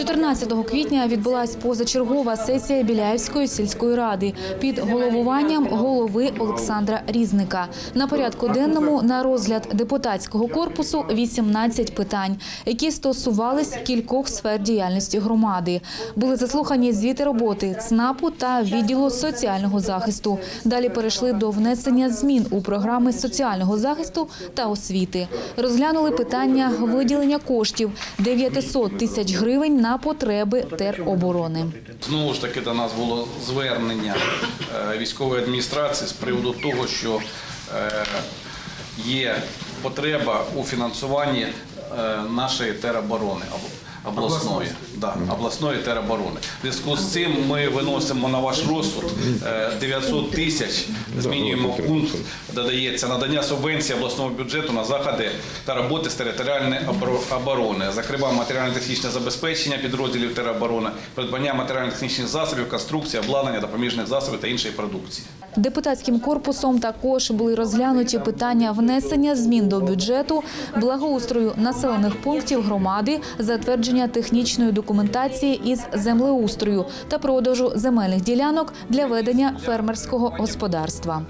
15 квітня відбулась позачергова сесія Біляївської сільської ради під головуванням голови Олександра Різника. На порядку денному на розгляд депутатського корпусу 18 питань, які стосувались кількох сфер діяльності громади. Були заслухані звіти роботи ЦНАПу та відділу соціального захисту. Далі перейшли до внесення змін у програми соціального захисту та освіти. Розглянули питання виділення коштів 900 тисяч гривень на потреби тероборони. Знову ж таки до нас було звернення е, військової адміністрації з приводу того, що е, є потреба у фінансуванні е, нашої тероборони обласної, да, обласної тероборони. В зв'язку з цим ми виносимо на ваш розсуд е, 900 тисяч, змінюємо пункт, додається надання субвенції обласного бюджету на заходи та роботи з територіальної оборони, зокрема матеріально-технічне забезпечення підрозділів тероборони, придбання матеріально-технічних засобів, конструкції, обладнання, допоміжних засобів та іншої продукції. Депутатським корпусом також були розглянуті питання внесення змін до бюджету, благоустрою населених пунктів громади, затвердження технічної документації із землеустрою та продажу земельних ділянок для ведення фермерського господарства.